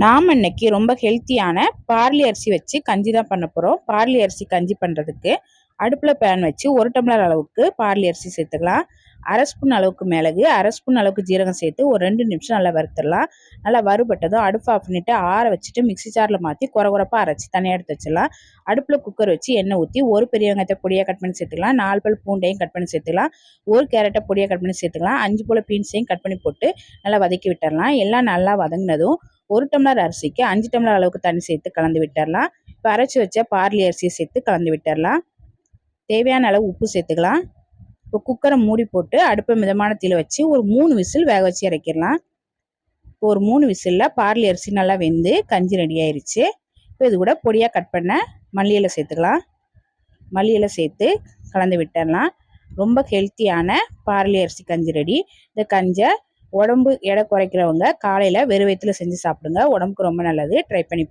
நாம் இன்னைக்கு ரொம்ப ஹெல்த்தியான பார்லி அரிசி வச்சு கஞ்சி தான் பண்ண போகிறோம் பார்லி அரிசி கஞ்சி பண்ணுறதுக்கு அடுப்பில் பேன் வச்சு ஒரு டம்ளர் அளவுக்கு பார்லி அரிசி சேர்த்துக்கலாம். அரை ஸ்பூன் அளவுக்கு மிளகு அரை ஸ்பூன் அளவுக்கு ஜீரகம் சேர்த்து ஒரு ரெண்டு நிமிஷம் நல்லா வறுத்துடலாம். நல்லா வறுபட்டதும் அடுப்பு ஆஃப் பண்ணிவிட்டு ஆற வச்சுட்டு மிக்சி ஜாரில் மாற்றி குறை குறப்பாக அரைச்சி தனியாக எடுத்து வச்சிடலாம். அடுப்பில் குக்கர் வச்சு எண்ணெய் ஊற்றி ஒரு பெரிய வெங்காயத்தை பொடியாக கட் பண்ணி சேர்த்துக்கலாம். நாலு பல் பூண்டையும் கட் பண்ணி சேர்த்துக்கலாம். ஒரு கேரட்டை பொடியாக கட் பண்ணி சேர்த்துக்கலாம். அஞ்சு போல் பீன்ஸையும் கட் பண்ணி போட்டு நல்லா வதக்கி விட்டுடலாம். எல்லாம் நல்லா வதங்கினதும் ஒரு டம்ளர் அரிசிக்கு அஞ்சு டம்ளர் அளவுக்கு தண்ணி சேர்த்து கலந்து விட்டுடலாம். இப்போ அரைச்சி வச்ச பார்லி அரிசியை சேர்த்து கலந்து விட்டுடலாம். தேவையான அளவு உப்பு சேர்த்துக்கலாம். இப்போ குக்கரை மூடி போட்டு அடுப்பை மிதமான தீல வச்சு ஒரு மூணு விசில் வேக வச்சு இறக்கிடலாம். இப்போ ஒரு மூணு விசிலில் பார்லி அரிசி நல்லா வெந்து கஞ்சி ரெடி ஆயிடுச்சு இப்போ இது கூட பொடியாக கட் பண்ண மல்லியில் சேர்த்துக்கலாம். மல்லியில் சேர்த்து கலந்து விட்டுடலாம். ரொம்ப ஹெல்த்தியான பார்லி அரிசி கஞ்சி ரெடி இந்த கஞ்சை உடம்பு எடை குறைக்கிறவங்க காலையில் வெறும் வயிற்றுல செஞ்சு சாப்பிடுங்க. உடம்புக்கு ரொம்ப நல்லது. ட்ரை பண்ணி பாருங்கள்